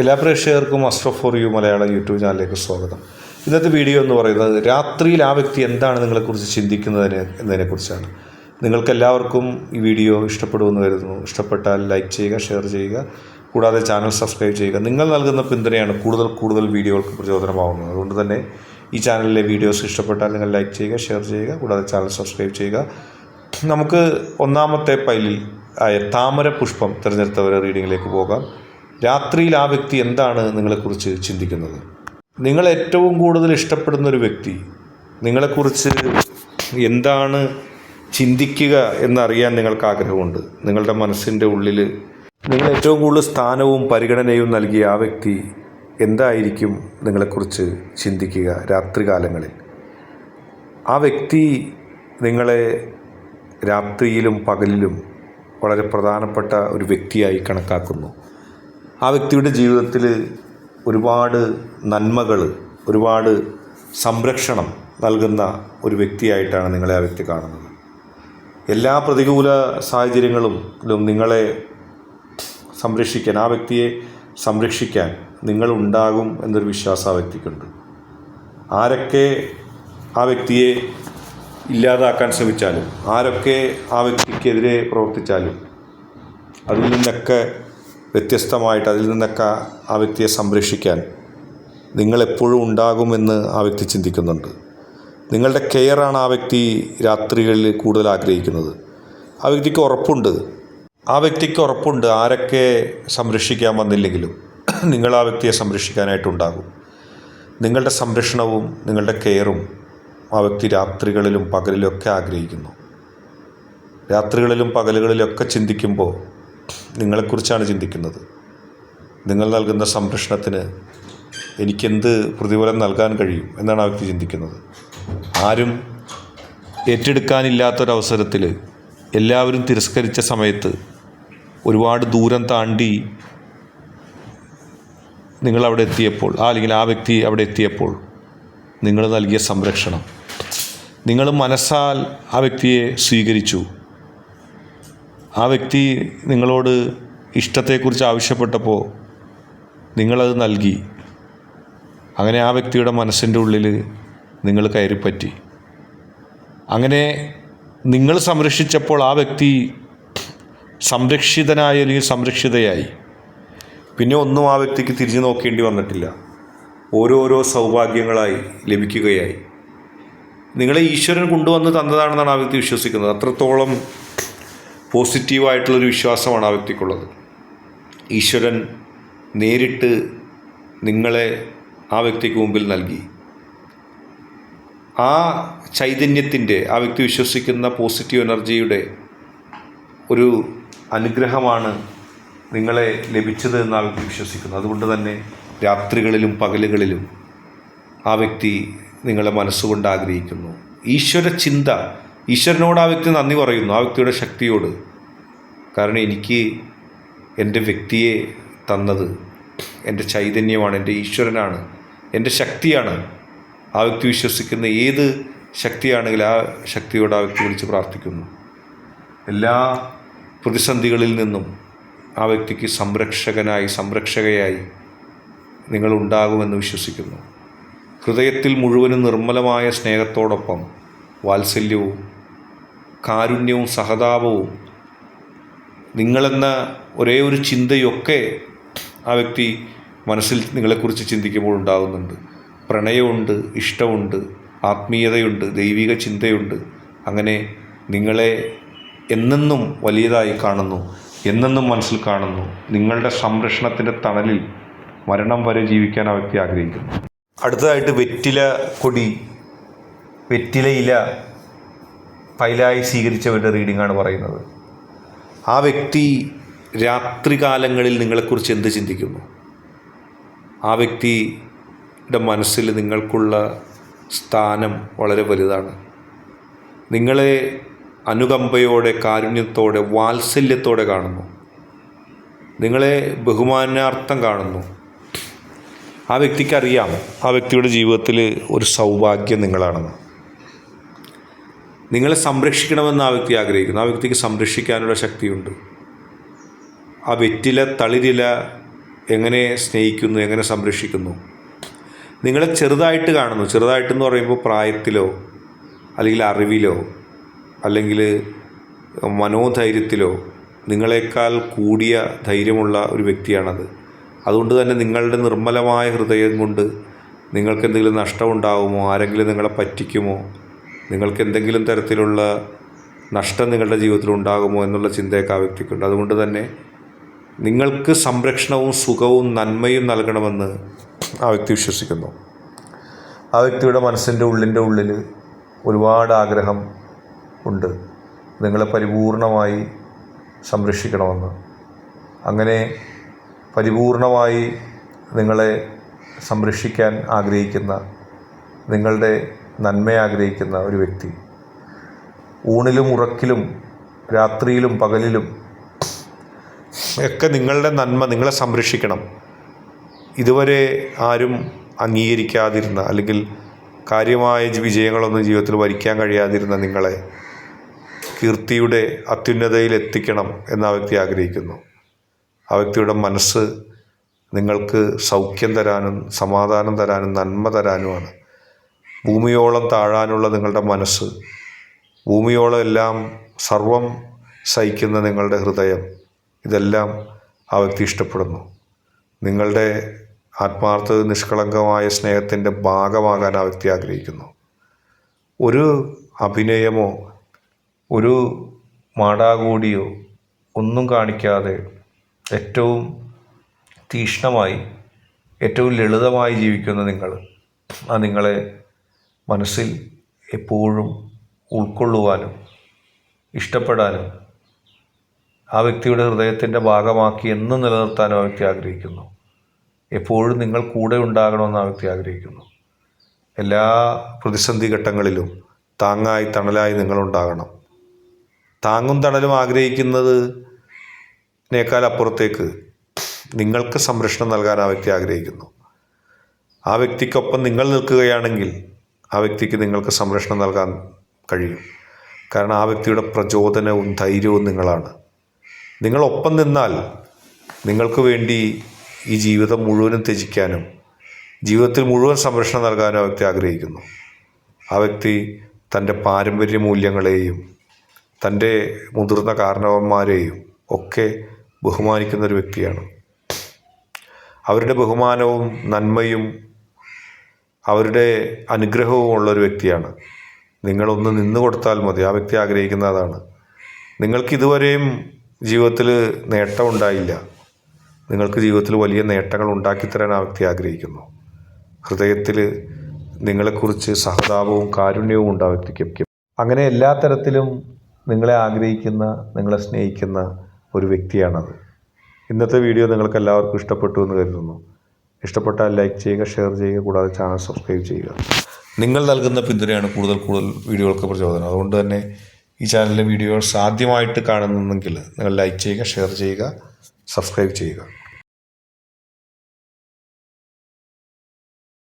എല്ലാ പ്രേക്ഷകർക്കും astro for you Malayalam YouTube ചാനലിലേക്ക് സ്വാഗതം. ഇന്നത്തെ വീഡിയോ എന്ന് പറയുന്നത് രാത്രിയിൽ ആ വ്യക്തി എന്താണ് നിങ്ങളെക്കുറിച്ച് ചിന്തിക്കുന്നതിന് എന്നതിനെക്കുറിച്ചാണ്. നിങ്ങൾക്കെല്ലാവർക്കും ഈ വീഡിയോ ഇഷ്ടപ്പെടുമെന്ന് കരുതുന്നു. ഇഷ്ടപ്പെട്ടാൽ ലൈക്ക് ചെയ്യുക ഷെയർ ചെയ്യുക കൂടാതെ ചാനൽ സബ്സ്ക്രൈബ് ചെയ്യുക. നിങ്ങൾ നൽകുന്ന പിന്തുണയാണ് കൂടുതൽ കൂടുതൽ വീഡിയോകൾക്ക് പ്രചോദനമാവുന്നത്. അതുകൊണ്ട് തന്നെ ഈ ചാനലിലെ വീഡിയോസ് ഇഷ്ടപ്പെട്ടാൽ നിങ്ങൾ ലൈക്ക് ചെയ്യുക ഷെയർ ചെയ്യുക കൂടാതെ ചാനൽ സബ്സ്ക്രൈബ് ചെയ്യുക. നമുക്ക് ഒന്നാമത്തെ പൈലിൽ ആയ താമര പുഷ്പം തിരഞ്ഞെടുത്തവരെ റീഡിങ്ങിലേക്ക് പോകാം. രാത്രിയിൽ ആ വ്യക്തി എന്താണ് നിങ്ങളെക്കുറിച്ച് ചിന്തിക്കുന്നത്? നിങ്ങൾ ഏറ്റവും കൂടുതൽ ഇഷ്ടപ്പെടുന്ന ഒരു വ്യക്തി നിങ്ങളെക്കുറിച്ച് എന്താണ് ചിന്തിക്കുക എന്നറിയാൻ നിങ്ങൾക്ക് ആഗ്രഹമുണ്ട്. നിങ്ങളുടെ മനസ്സിന്റെ ഉള്ളിൽ നിങ്ങൾ ഏറ്റവും കൂടുതൽ സ്ഥാനവും പരിഗണനയും നൽകിയ ആ വ്യക്തി എന്തായിരിക്കും നിങ്ങളെക്കുറിച്ച് ചിന്തിക്കുക രാത്രികാലങ്ങളിൽ ആ വ്യക്തി നിങ്ങളെ രാത്രിയിലും പകലിലും വളരെ പ്രധാനപ്പെട്ട ഒരു വ്യക്തിയായി കണക്കാക്കുന്നു. ആ വ്യക്തിയുടെ ജീവിതത്തിൽ ഒരുപാട് നന്മകൾ ഒരുപാട് സംരക്ഷണം നൽകുന്ന ഒരു വ്യക്തിയായിട്ടാണ് നിങ്ങളെ ആ വ്യക്തി കാണുന്നത്. എല്ലാ പ്രതികൂല സാഹചര്യങ്ങളും നിങ്ങളെ സംരക്ഷിക്കാൻ ആ വ്യക്തിയെ സംരക്ഷിക്കാൻ നിങ്ങളുണ്ടാകും എന്നൊരു വിശ്വാസം ആ വ്യക്തിക്കുണ്ട്. ആരൊക്കെ ആ വ്യക്തിയെ ഇല്ലാതാക്കാൻ ശ്രമിച്ചാലും ആരൊക്കെ ആ വ്യക്തിക്കെതിരെ പ്രവർത്തിച്ചാലും അതിൽ നിന്നൊക്കെ വ്യത്യസ്തമായിട്ട് അതിൽ നിന്നൊക്കെ ആ വ്യക്തിയെ സംരക്ഷിക്കാൻ നിങ്ങളെപ്പോഴും ഉണ്ടാകുമെന്ന് ആ വ്യക്തി ചിന്തിക്കുന്നുണ്ട്. നിങ്ങളുടെ കെയറാണ് ആ വ്യക്തി രാത്രികളിൽ കൂടുതൽ ആഗ്രഹിക്കുന്നത്. ആ വ്യക്തിക്ക് ഉറപ്പുണ്ട്. ആ വ്യക്തിക്ക് ഉറപ്പുണ്ട് ആരൊക്കെ സംരക്ഷിക്കാൻ വന്നില്ലെങ്കിലും നിങ്ങൾ ആ വ്യക്തിയെ സംരക്ഷിക്കാനായിട്ടുണ്ടാകും നിങ്ങളുടെ സംരക്ഷണവും നിങ്ങളുടെ കെയറും ആ വ്യക്തി രാത്രികളിലും പകലിലൊക്കെ ആഗ്രഹിക്കുന്നു. രാത്രികളിലും പകലുകളിലൊക്കെ ചിന്തിക്കുമ്പോൾ നിങ്ങളെക്കുറിച്ചാണ് ചിന്തിക്കുന്നത്. നിങ്ങൾ നൽകുന്ന സംരക്ഷണത്തിന് എനിക്കെന്ത് പ്രതിഫലം നൽകാൻ കഴിയും എന്നാണ് ആ വ്യക്തി ചിന്തിക്കുന്നത്. ആരും ഏറ്റെടുക്കാനില്ലാത്തൊരവസരത്തിൽ എല്ലാവരും തിരസ്കരിച്ച സമയത്ത് ഒരുപാട് ദൂരം താണ്ടി നിങ്ങളവിടെ എത്തിയപ്പോൾ ആ അല്ലെങ്കിൽ ആ വ്യക്തി അവിടെ എത്തിയപ്പോൾ നിങ്ങൾ നൽകിയ സംരക്ഷണം. നിങ്ങൾ മനസ്സാൽ ആ വ്യക്തിയെ സ്വീകരിച്ചു. ആ വ്യക്തി നിങ്ങളോട് ഇഷ്ടത്തെക്കുറിച്ച് ആവശ്യപ്പെട്ടപ്പോൾ നിങ്ങളത് നൽകി. അങ്ങനെ ആ വ്യക്തിയുടെ മനസ്സിന്റെ ഉള്ളിൽ നിങ്ങൾ കയറിപ്പറ്റി. അങ്ങനെ നിങ്ങൾ സംരക്ഷിച്ചപ്പോൾ ആ വ്യക്തി സംരക്ഷിതനായ അല്ലെങ്കിൽ സംരക്ഷിതയായി. പിന്നെ ഒന്നും ആ വ്യക്തിക്ക് തിരിഞ്ഞു നോക്കേണ്ടി വന്നിട്ടില്ല. ഓരോരോ സൗഭാഗ്യങ്ങളായി ലഭിക്കുകയായി. നിങ്ങളെ ഈശ്വരൻ കൊണ്ടുവന്ന് തന്നതാണെന്നാണ് ആ വ്യക്തി വിശ്വസിക്കുന്നത്. അത്രത്തോളം പോസിറ്റീവായിട്ടുള്ളൊരു വിശ്വാസമാണ് ആ വ്യക്തിക്കുള്ളത്. ഈശ്വരൻ നേരിട്ട് നിങ്ങളെ ആ വ്യക്തിക്ക് മുമ്പിൽ നൽകി. ആ ചൈതന്യത്തിന്റെ ആ വ്യക്തി വിശ്വസിക്കുന്ന പോസിറ്റീവ് എനർജിയുടെ ഒരു അനുഗ്രഹമാണ് നിങ്ങളെ ലഭിച്ചത് എന്ന് ആ വ്യക്തി വിശ്വസിക്കുന്നു അതുകൊണ്ട് തന്നെ രാത്രികളിലും പകലുകളിലും ആ വ്യക്തി നിങ്ങളെ മനസ്സുകൊണ്ട് ആഗ്രഹിക്കുന്നു. ഈശ്വര ചിന്ത ഈശ്വരനോട് ആ വ്യക്തി നന്ദി പറയുന്നു ആ വ്യക്തിയുടെ ശക്തിയോട്. കാരണം എനിക്ക് എന്റെ വ്യക്തിയെ തന്നത് എന്റെ ചൈതന്യമാണ് എന്റെ ഈശ്വരനാണ് എന്റെ ശക്തിയാണ്. ആ വ്യക്തി വിശ്വസിക്കുന്ന ഏത് ശക്തിയാണെങ്കിലും ആ ശക്തിയോട് ആ വ്യക്തി വിളിച്ച് പ്രാർത്ഥിക്കുന്നു. എല്ലാ പ്രതിസന്ധികളിൽ നിന്നും ആ വ്യക്തിക്ക് സംരക്ഷകനായി സംരക്ഷകയായി നിങ്ങളുണ്ടാകുമെന്ന് വിശ്വസിക്കുന്നു. ഹൃദയത്തിൽ മുഴുവനും നിർമ്മലമായ സ്നേഹത്തോടൊപ്പം വാത്സല്യവും കാരുണ്യവും സഹതാപവും. നിങ്ങളെന്ന ഒരേ ഒരു ചിന്തയൊക്കെ ആ വ്യക്തി മനസ്സിൽ നിങ്ങളെക്കുറിച്ച് ചിന്തിക്കുമ്പോൾ ഉണ്ടാകുന്നുണ്ട്. പ്രണയമുണ്ട് ഇഷ്ടമുണ്ട് ആത്മീയതയുണ്ട് ദൈവിക ചിന്തയുണ്ട്. അങ്ങനെ നിങ്ങളെ എന്നെന്നും വലിയതായി കാണുന്നു എന്നെന്നും മനസ്സിൽ കാണുന്നു. നിങ്ങളുടെ സംരക്ഷണത്തിന്റെ തണലിൽ മരണം വരെ ജീവിക്കാൻ ആ വ്യക്തി ആഗ്രഹിക്കുന്നു. അടുത്തതായിട്ട് വെറ്റില കൊടി വെറ്റില ഇല ഫയലായി സ്വീകരിച്ചവരുടെ റീഡിംഗാണ് പറയുന്നത്. ആ വ്യക്തി രാത്രികാലങ്ങളിൽ നിങ്ങളെക്കുറിച്ച് എന്ത് ചിന്തിക്കുന്നു? ആ വ്യക്തിയുടെ മനസ്സിൽ നിങ്ങൾക്കുള്ള സ്ഥാനം വളരെ വലുതാണ്. നിങ്ങളെ അനുകമ്പയോടെ കാരുണ്യത്തോടെ വാത്സല്യത്തോടെ കാണുന്നു. നിങ്ങളെ ബഹുമാനാർത്ഥം കാണുന്നു. ആ വ്യക്തിക്കറിയാം ആ വ്യക്തിയുടെ ജീവിതത്തിൽ ഒരു സൗഭാഗ്യം നിങ്ങളാണെന്ന്. നിങ്ങളെ സംരക്ഷിക്കണമെന്ന് ആ വ്യക്തി ആഗ്രഹിക്കുന്നു. ആ വ്യക്തിക്ക് സംരക്ഷിക്കാനുള്ള ശക്തിയുണ്ട്. ആ വെറ്റില തളിരില എങ്ങനെ സ്നേഹിക്കുന്നു എങ്ങനെ സംരക്ഷിക്കുന്നു? നിങ്ങളെ ചെറുതായിട്ട് കാണുന്നു. ചെറുതായിട്ടെന്ന് പറയുമ്പോൾ പ്രായത്തിലോ അല്ലെങ്കിൽ അറിവിലോ അല്ലെങ്കിൽ മനോധൈര്യത്തിലോ നിങ്ങളെക്കാൾ കൂടിയ ധൈര്യമുള്ള ഒരു വ്യക്തിയാണത്. അതുകൊണ്ട് തന്നെ നിങ്ങളുടെ നിർമ്മലമായ ഹൃദയം കൊണ്ട് നിങ്ങൾക്ക് എന്തെങ്കിലും നഷ്ടമുണ്ടാകുമോ ആരെങ്കിലും നിങ്ങളെ പറ്റിക്കുമോ? നിങ്ങൾക്ക് എന്തെങ്കിലും തരത്തിലുള്ള നഷ്ടം നിങ്ങളുടെ ജീവിതത്തിൽ ഉണ്ടാകുമോ എന്നുള്ള ചിന്തയൊക്കെ ആ വ്യക്തിക്കുണ്ട്. അതുകൊണ്ട് തന്നെ നിങ്ങൾക്ക് സംരക്ഷണവും സുഖവും നന്മയും നൽകണമെന്ന് ആ വ്യക്തി വിശ്വസിക്കുന്നു. ആ വ്യക്തിയുടെ മനസ്സിന്റെ ഉള്ളിന്റെ ഉള്ളിൽ ഒരുപാട് ആഗ്രഹം ഉണ്ട്. നിങ്ങളെ പരിപൂർണമായി സംരക്ഷിക്കണമെന്ന്. അങ്ങനെ പരിപൂർണമായി നിങ്ങളെ സംരക്ഷിക്കാൻ ആഗ്രഹിക്കുന്ന നിങ്ങളുടെ നന്മ ആഗ്രഹിക്കുന്ന ഒരു വ്യക്തി. ഊണിലും ഉറക്കിലും രാത്രിയിലും പകലിലും ഒക്കെ നിങ്ങളുടെ നന്മ നിങ്ങളെ സംരക്ഷിക്കണം. ഇതുവരെ ആരും അംഗീകരിക്കാതിരുന്ന അല്ലെങ്കിൽ കാര്യമായ വിജയങ്ങളൊന്നും ജീവിതത്തിൽ വരിക്കാൻ കഴിയാതിരുന്ന നിങ്ങളെ കീർത്തിയുടെ അത്യുന്നതയിൽ എത്തിക്കണം എന്ന് ആ വ്യക്തി ആഗ്രഹിക്കുന്നു. ആ വ്യക്തിയുടെ മനസ്സ് നിങ്ങൾക്ക് സൗഖ്യം തരാനും സമാധാനം തരാനും നന്മ തരാനുമാണ്. ഭൂമിയോളം താഴാനുള്ള നിങ്ങളുടെ മനസ്സ് ഭൂമിയോളം എല്ലാം സർവം സഹിക്കുന്ന നിങ്ങളുടെ ഹൃദയം ഇതെല്ലാം ആ വ്യക്തി ഇഷ്ടപ്പെടുന്നു. നിങ്ങളുടെ ആത്മാർത്ഥ നിഷ്കളങ്കമായ സ്നേഹത്തിന്റെ ഭാഗമാകാൻ ആ വ്യക്തി ആഗ്രഹിക്കുന്നു. ഒരു അഭിനയമോ ഒരു മാടാകൂടിയോ ഒന്നും കാണിക്കാതെ ഏറ്റവും തീക്ഷ്ണമായി ഏറ്റവും ലളിതമായി ജീവിക്കുന്ന നിങ്ങൾ ആ നിങ്ങളെ മനസ്സിൽ എപ്പോഴും ഉൾക്കൊള്ളുവാനും ഇഷ്ടപ്പെടാനും ആ വ്യക്തിയുടെ ഹൃദയത്തിന്റെ ഭാഗമാക്കി എന്നും നിലനിർത്താനും ആ വ്യക്തി ആഗ്രഹിക്കുന്നു. എപ്പോഴും നിങ്ങൾ കൂടെ ഉണ്ടാകണമെന്ന് ആ വ്യക്തി ആഗ്രഹിക്കുന്നു. എല്ലാ പ്രതിസന്ധി ഘട്ടങ്ങളിലും താങ്ങായി തണലായി നിങ്ങളുണ്ടാകണം താങ്ങും തണലും ആഗ്രഹിക്കുന്നത് നേക്കാൾ അപ്പുറത്തേക്ക് നിങ്ങൾക്ക് സംരക്ഷണം നൽകാൻ ആ വ്യക്തി ആഗ്രഹിക്കുന്നു. ആ വ്യക്തിക്കൊപ്പം നിങ്ങൾ നിൽക്കുകയാണെങ്കിൽ ആ വ്യക്തിക്ക് നിങ്ങൾക്ക് സംരക്ഷണം നൽകാൻ കഴിയും. കാരണം ആ വ്യക്തിയുടെ പ്രചോദനവും ധൈര്യവും നിങ്ങളാണ്. നിങ്ങളൊപ്പം നിന്നാൽ നിങ്ങൾക്ക് വേണ്ടി ഈ ജീവിതം മുഴുവനും ത്യജിക്കാനും ജീവിതത്തിൽ മുഴുവൻ സംരക്ഷണം നൽകാനും ആ വ്യക്തി ആഗ്രഹിക്കുന്നു. ആ വ്യക്തി തന്റെ പാരമ്പര്യ മൂല്യങ്ങളെയും തന്റെ മുതിർന്ന കാരണവന്മാരെയും ഒക്കെ ബഹുമാനിക്കുന്ന ഒരു വ്യക്തിയാണ്. അവരുടെ ബഹുമാനവും നന്മയും അവരുടെ അനുഗ്രഹവും ഉള്ളൊരു വ്യക്തിയാണ്. നിങ്ങളൊന്ന് നിന്ന് കൊടുത്താൽ മതി. ആ വ്യക്തി ആഗ്രഹിക്കുന്ന അതാണ് നിങ്ങൾക്ക് ഇതുവരെയും ജീവിതത്തിൽ നേട്ടം ഉണ്ടായില്ല. നിങ്ങൾക്ക് ജീവിതത്തിൽ വലിയ നേട്ടങ്ങൾ ഉണ്ടാക്കിത്തരാൻ ആ വ്യക്തി ആഗ്രഹിക്കുന്നു. ഹൃദയത്തിൽ നിങ്ങളെക്കുറിച്ച് സഹതാപവും കാരുണ്യവും ഉണ്ട് ആ വ്യക്തിക്ക്. അങ്ങനെ എല്ലാ തരത്തിലും നിങ്ങളെ ആഗ്രഹിക്കുന്ന നിങ്ങളെ സ്നേഹിക്കുന്ന ഒരു വ്യക്തിയാണത്. ഇന്നത്തെ വീഡിയോ നിങ്ങൾക്ക് എല്ലാവർക്കും ഇഷ്ടപ്പെട്ടു എന്ന് കരുതുന്നു. ഇഷ്ടപ്പെട്ടാൽ ലൈക്ക് ചെയ്യുക ഷെയർ ചെയ്യുക കൂടാതെ ചാനൽ സബ്സ്ക്രൈബ് ചെയ്യുക. നിങ്ങൾ നൽകുന്ന പിന്തുണയാണ് കൂടുതൽ കൂടുതൽ വീഡിയോകൾക്ക് പ്രചോദനം. അതുകൊണ്ട് തന്നെ ഈ ചാനലിലെ വീഡിയോകൾ സാധ്യമായിട്ട് കാണുന്നെങ്കിൽ നിങ്ങൾ ലൈക്ക് ചെയ്യുക ഷെയർ ചെയ്യുക സബ്സ്ക്രൈബ് ചെയ്യുക.